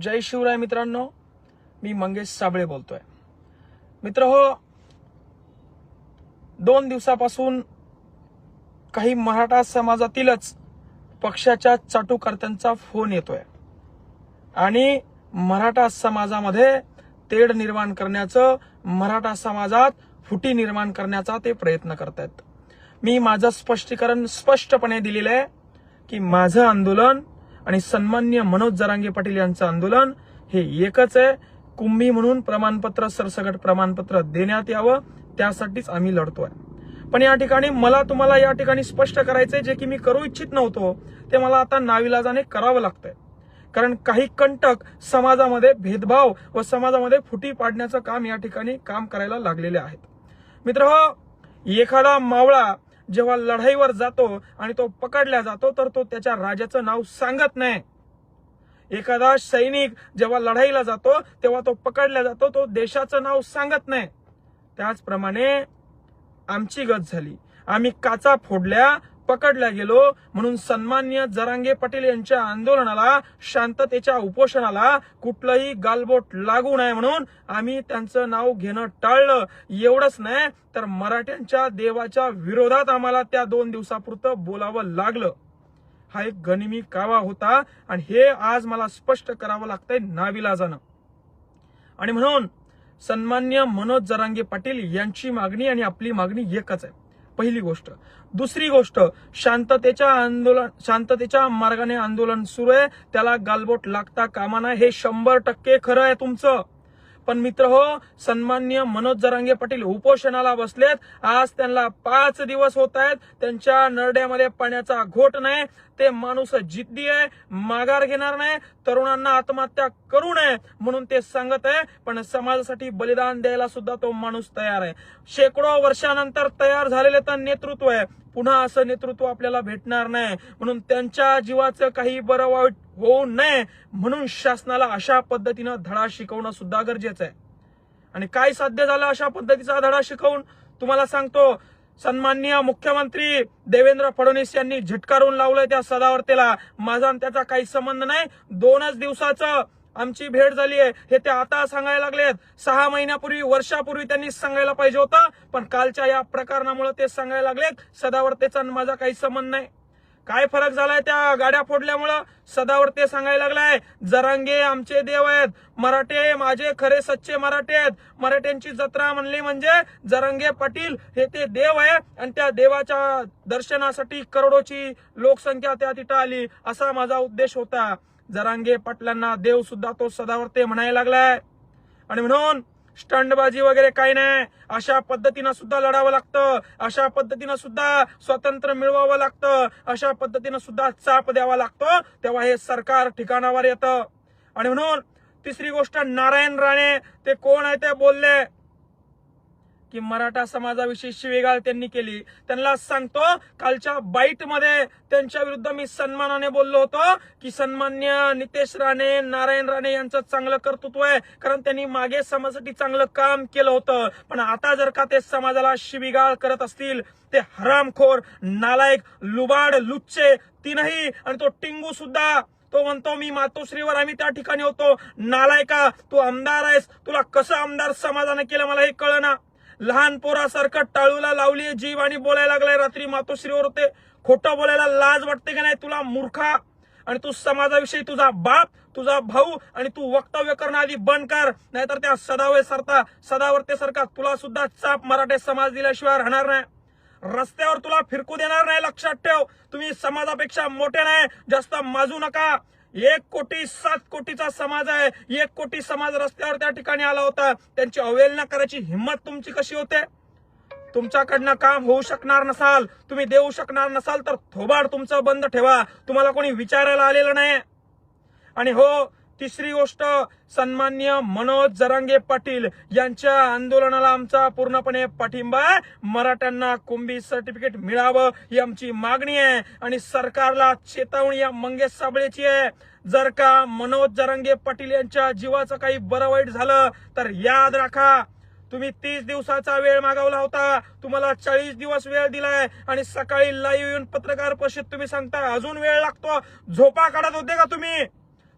जय शिवराय मित्रांनो मी मंगेश साबळे बोलतोय. मित्र हो दोन दिवसापासून काही मराठा समाजातीलच पक्षाच्या चाटुकर्त्यांचा फोन येतोय. आणि मराठा समाजामध्ये तेढ निर्माण करण्याचं मराठा समाजात फुटी निर्माण करण्याचा ते प्रयत्न करतायत. मी माझं स्पष्टीकरण स्पष्टपणे दिलेलं आहे की माझं आंदोलन आणि सन्मान्य मनोज जरांगे पाटील यांचं आंदोलन हे एकच आहे. कुंभी म्हणून प्रमाणपत्र सरसकट प्रमाणपत्र देण्यात यावं त्यासाठीच आम्ही लढतोय. पण या ठिकाणी मला तुम्हाला या ठिकाणी स्पष्ट करायचंय जे की मी करू इच्छित नव्हतो ते मला आता नाविलाजाने करावं लागतंय. कारण काही कंटक समाजामध्ये भेदभाव व समाजामध्ये फुटी पाडण्याचं काम या ठिकाणी काम करायला लागलेले आहेत. मित्र एखादा मावळा जेव्हा लढाईवर जातो आणि तो पकडला जातो तर तो त्याच्या राजाचं नाव सांगत नाही. एखादा सैनिक जेव्हा लढाईला जातो तेव्हा तो पकडला जातो तो देशाचं नाव सांगत नाही. त्याचप्रमाणे आमची गत झाली. आम्ही काचा फोडल्या पकडल्या गेलो. म्हणून सन्मान्य जरांगे पाटील यांच्या आंदोलनाला शांततेच्या उपोषणाला कुठलंही गालबोट लागू नये म्हणून आम्ही त्यांचं नाव घेणं टाळलं. एवढंच नाही तर मराठ्यांच्या देवाच्या विरोधात आम्हाला त्या दोन दिवसापुरतं बोलावं लागलं. हा एक गनिमी कावा होता आणि हे आज मला स्पष्ट करावं लागतंय नाविलाजानं. आणि म्हणून सन्मान्य मनोज जरांगे पाटील यांची मागणी आणि आपली मागणी एकच आहे. पहिली गोष्ट. दुसरी गोष्ट शांततेच्या आंदोलन शांततेच्या मार्गाने आंदोलन सुरू आहे. त्याला गालबोट लागता कामा नये. हे शंभर टक्के खरं आहे तुमचं. पण मित्र हो सन्मान्य मनोज जरांगे पाटील उपोषणाला बसलेत. आज त्यांना पाच दिवस होत आहेत. त्यांच्या नरड्यामध्ये पाण्याचा घोट नाही. ते माणूस जिद्दी आहे माघार घेणार नाही. तरुणांना आत्महत्या करू नये म्हणून ते सांगत आहे. पण समाजासाठी बलिदान द्यायला सुद्धा तो माणूस तयार आहे. शेकडो वर्षानंतर तयार झालेले तर नेतृत्व आहे. पुन्हा असं नेतृत्व आपल्याला भेटणार नाही. म्हणून त्यांच्या जीवाचं काही बरं वाईट होऊ नये म्हणून शासनाला अशा पद्धतीनं धडा शिकवणं सुद्धा गरजेचं आहे. आणि काय साध्य झालं अशा पद्धतीचा धडा शिकवून? तुम्हाला सांगतो सन्माननीय मुख्यमंत्री देवेंद्र फडणवीस यांनी झिटकारून लावलंय त्या सदावर्तेला. माझा आणि त्याचा काही संबंध नाही. दोनच दिवसाचं आमची भेट झाली आहे. हे ते आता सांगायला लागलेत. सहा महिन्यापूर्वी वर्षापूर्वी त्यांनी सांगायला पाहिजे होतं पण कालच्या या प्रकरणामुळे ते सांगायला लागलेत. सदावर्तेचा माझा काही संबंध नाही. काय फरक झालाय त्या गाड्या फोडल्यामुळं? सदावर ते सांगायला लागलाय जरांगे आमचे देव आहेत. मराठे माझे खरे सच्चे मराठे आहेत. मराठ्यांची जत्रा म्हणली म्हणजे जरांगे पाटील हे ते देव आहे आणि त्या देवाच्या दर्शनासाठी करोडोची लोकसंख्या त्या तिथं आली असा माझा उद्देश होता. जरांगे पाटलांना देव सुद्धा तो सदावर ते म्हणायला लागलाय. आणि म्हणून स्टंटबाजी वगैरे काही नाही. अशा पद्धतीनं सुद्धा लढावं लागतं. अशा पद्धतीनं सुद्धा स्वातंत्र्य मिळवावं लागतं. अशा पद्धतीनं सुद्धा चाप द्यावा लागतो. तेव्हा हे सरकार ठिकाणावर येतं. आणि म्हणून तिसरी गोष्ट नारायण राणे ते कोण आहे ते बोलले. की मराठा समाजाविषयी शिवेगाळ त्यांनी केली. त्यांना सांगतो कालच्या बाईटमध्ये त्यांच्या विरुद्ध मी सन्मानाने बोललो होतो की सन्मान्य नितेश राणे नारायण राणे यांचं चांगलं कर्तृत्व आहे. कारण त्यांनी मागे समाजासाठी चांगलं काम केलं होतं. पण आता जर का ते समाजाला शिवीगाळ करत असतील ते हरामखोर नालायक लुबाड लुच्चे तीनही आणि तो टिंगू सुद्धा तो म्हणतो मी मातोश्रीवर आम्ही त्या ठिकाणी होतो. नालायका तू आमदार आहेस. तुला कसं आमदार समाजाने केलं मला हे कळना. लहान पोरासारखं टाळूला लावली जीव आणि बोलायला लागलाय रात्री मातोश्रीवर होते. खोटं बोलायला लाज वाटते का नाही? तुला मूर्खा आणि तू समाजाविषयी तुझा बाप तुझा भाऊ आणि तू वक्तव्य करणं आधी बंद कर नाहीतर त्या सदावे सरता सदावर्ते सरकार तुला सुद्धा चाप मराठे समाज दिल्याशिवाय राहणार नाही. रस्त्यावर तुला फिरकू देणार नाही लक्षात ठेव. तुम्ही समाजापेक्षा मोठे नाही जास्त माजू नका. एक कोटी सात कोटीचा समाज आहे. एक कोटी समाज रस्त्यावर त्या ठिकाणी आला होता. त्यांची अवहेलना करायची हिंमत तुमची कशी होते? तुमच्याकडनं काम होऊ शकणार नसाल तुम्ही देऊ शकणार नसाल तर थोबाड तुमचं बंद ठेवा. तुम्हाला कोणी विचारायला आलेलं नाही. आणि हो तिसरी गोष्ट सन्मान्य मनोज जरांगे पाटील यांच्या आंदोलनाला आमचा पूर्णपणे पाठिंबा आहे. मराठ्यांना कुंभी सर्टिफिकेट मिळावं ही आमची मागणी आहे आणि सरकारला चेतावणी या मंगेश साबळेची आहे. जर का मनोज जरांगे पाटील यांच्या जीवाचं काही बरं वाईट झालं तर याद राखा. तुम्ही तीस दिवसाचा वेळ मागवला होता. तुम्हाला चाळीस दिवस वेळ दिलाय आणि सकाळी लाईव्ह येऊन पत्रकार परिषद तुम्ही सांगता अजून वेळ लागतो. झोपा काढत होते का तुम्ही?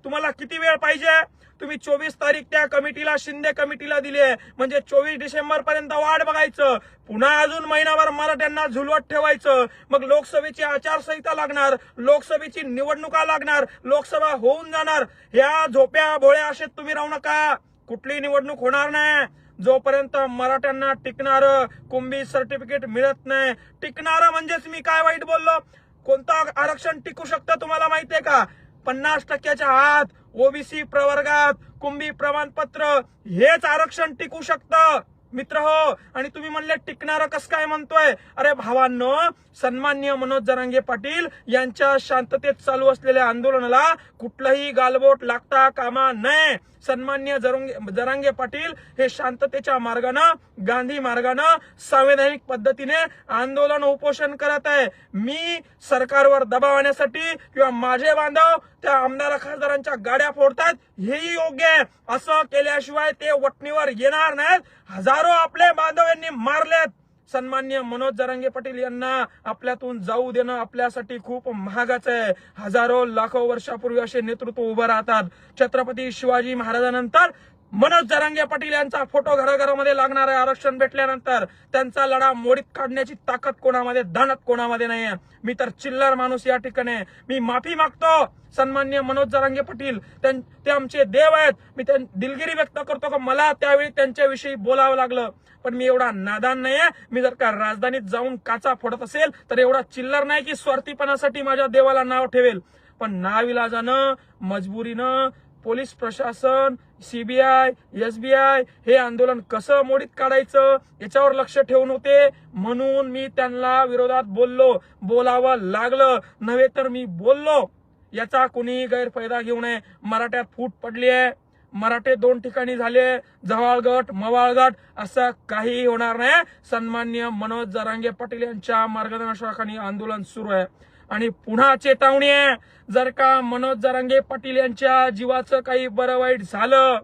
तुम्हाला किती वेळ पाहिजे? तुम्ही चोवीस तारीख त्या कमिटीला शिंदे कमिटीला दिली आहे. म्हणजे चोवीस डिसेंबर पर्यंत वाट बघायचं. पुन्हा अजून महिनाभर मराठ्यांना झुलवत ठेवायचं. मग लोकसभेची आचारसंहिता लागणार. लोकसभेची निवडणुका लागणार. लोकसभा होऊन जाणार. ह्या झोप्या भोळ्या असेच तुम्ही राहू नका. कुठली निवडणूक होणार नाही. जोपर्यंत मराठ्यांना टिकणार कुंभी सर्टिफिकेट मिळत नाही. टिकणार म्हणजेच मी काय वाईट बोललो? कोणतं आरक्षण टिकू शकतं तुम्हाला माहितीये का? पन्नास टक्क्याच्या आत ओबीसी प्रवर्गात कुंभी प्रमाणपत्र हेच आरक्षण टिकू शकतं. मित्र हो आणि तुम्ही म्हणले टिकणारं कस काय? म्हणतोय. अरे भावांनो सन्मान्य मनोज जरांगे पाटील यांच्या शांततेत चालू असलेल्या आंदोलनाला कुठलंही गालबोट लागता कामा नये. सन्मान्य जरंगे जरांगे पाटील हे शांततेच्या मार्गानं गांधी मार्गानं संवैधानिक पद्धतीने आंदोलन उपोषण करत आहे. मी सरकारवर दबाव आणण्यासाठी किंवा माझे बांधव त्या आमदार खासदारांच्या गाड्या फोडतात हेही योग्य आहे. असं केल्याशिवाय ते वटणीवर येणार नाहीत. हजार आपले बांधव यांनी मारलेत सन्मान्य मनोज जरांगे पाटील यांना आपल्यातून जाऊ देणं आपल्यासाठी खूप महागाचं आहे. हजारो लाखो वर्षापूर्वी असे नेतृत्व उभं राहतात. छत्रपती शिवाजी महाराजांनंतर मनोज जरांगे पाटील यांचा फोटो घराघरामध्ये लागणार आहे आरक्षण भेटल्यानंतर त्यांचा लढा मोडीत काढण्याची ताकद कोणामध्ये दानत कोणामध्ये नाहीये. मी तर चिल्लर माणूस या ठिकाणी आहे. मी माफी मागतो. सन्मान्य मनोज जरांगे पाटील त्यां- ते आमचे देव आहेत. मी त्यां- दिलगिरी व्यक्त करतो का मला त्यावेळी त्यांच्याविषयी बोलावं लागलं. पण मी एवढा नादान नाहीये. मी जर का राजधानीत जाऊन काचा फोडत असेल तर एवढा चिल्लर नाही की स्वार्थीपणासाठी माझ्या देवाला नाव ठेवेल. पण नाविलाजानं मजबुरीनं पोलीस प्रशासन सीबीआय एसबीआय हे आंदोलन कसं मोडीत काढायचं याच्यावर लक्ष ठेवून होते म्हणून मी त्यांना विरोधात बोललो. बोलावं लागलं. नव्हे तर मी बोललो. याचा कुणी गैरफायदा घेऊ नये. मराठ्यात फूट पडली आहे. मराठे दोन ठिकाणी झाले जवाळगट मवाळगट असं काही होणार नाही. सन्मान्य मनोज जरांगे पाटील यांच्या मार्गदर्शनाखाली आंदोलन सुरू आहे. आणि पुन्हा चेतावणी आहे. जर का मनोज जरांगे पाटील यांच्या जीवाचं काही बरं वाईट झालं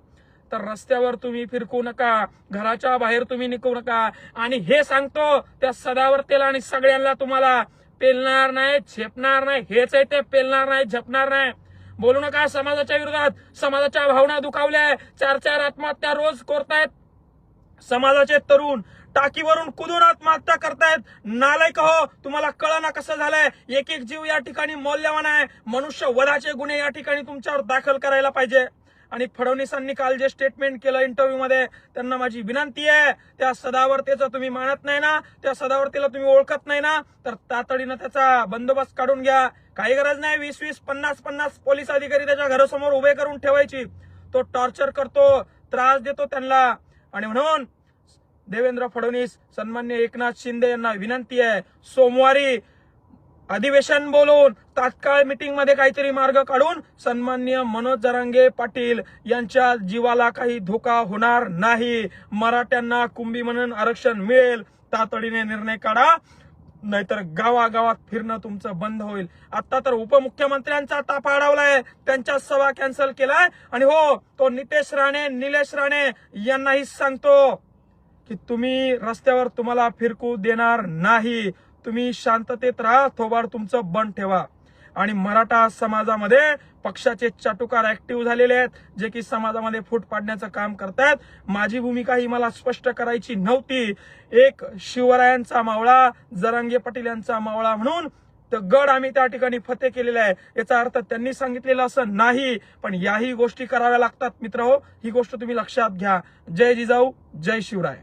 तर रस्त्यावर तुम्ही फिरकू नका घराच्या बाहेर तुम्ही निघू नका. आणि हे सांगतो त्या सदावर्तेला आणि सगळ्यांना तुम्हाला पेलणार नाही झेपणार नाही. हेच आहे ते पेलणार नाही झेपणार नाही. बोलू नका समाजाच्या विरोधात समाजाच्या भावना दुखावल्या. चार चार आत्महत्या रोज करतायत समाजाचे तरुण. टाकीवरून कुदून आत्महत्या करतायत. नालायक हो तुम्हाला कळना कसं झालंय? एक एक जीव या ठिकाणी मौल्यवान आहे. मनुष्य वधाचे गुन्हे या ठिकाणी तुमच्यावर दाखल करायला पाहिजे. आणि फडणवीसांनी काल जे स्टेटमेंट केलं इंटरव्ह्यू मध्ये त्यांना माझी विनंती आहे त्या सदावर्तेचं तुम्ही मानत नाही ना त्या सदावर्तेला तुम्ही ओळखत नाही ना तर तातडीनं त्याचा बंदोबस्त काढून घ्या. काही गरज नाही वीस वीस पन्नास पन्नास पोलीस अधिकारी त्याच्या घरासमोर उभे करून ठेवायची. तो टॉर्चर करतो त्रास देतो त्यांना. आणि म्हणून देवेंद्र फडणवीस सन्मान्य एकनाथ शिंदे यांना विनंती आहे. सोमवारी अधिवेशन बोलून तात्काळ मीटिंगमध्ये काहीतरी मार्ग काढून सन्मान्य मनोज जरांगे पाटील यांच्या जीवाला काही धोका होणार नाही. मराठ्यांना कुंभी म्हणून आरक्षण मिळेल. तातडीने निर्णय काढा. नाहीतर गावागावात फिरणं तुमचं बंद होईल. आता तर उपमुख्यमंत्र्यांचा ताफा अडवलाय त्यांच्या सभा कॅन्सल केलाय. आणि हो तो नितेश राणे निलेश राणे यांनाही सांगतो. की तुम्ही रस्त्यावर तुम्हाला फिरकू देणार नाही. तुम्ही शांततेत राहा थोबार तुमचं बंद ठेवा. आणि मराठा समाजामध्ये पक्षाचे चाटुकार ऍक्टिव्ह झालेले आहेत जे की समाजामध्ये फूट पाडण्याचं काम करतायत. माझी भूमिका ही मला स्पष्ट करायची नव्हती. एक शिवरायांचा मावळा जरांगे पाटील यांचा मावळा म्हणून तर गड आम्ही त्या ठिकाणी फते केलेला आहे. याचा अर्थ त्यांनी सांगितलेलं असं नाही पण याही गोष्टी कराव्या लागतात मित्र हो. ही गोष्ट तुम्ही लक्षात घ्या. जय जिजाऊ जय शिवराय.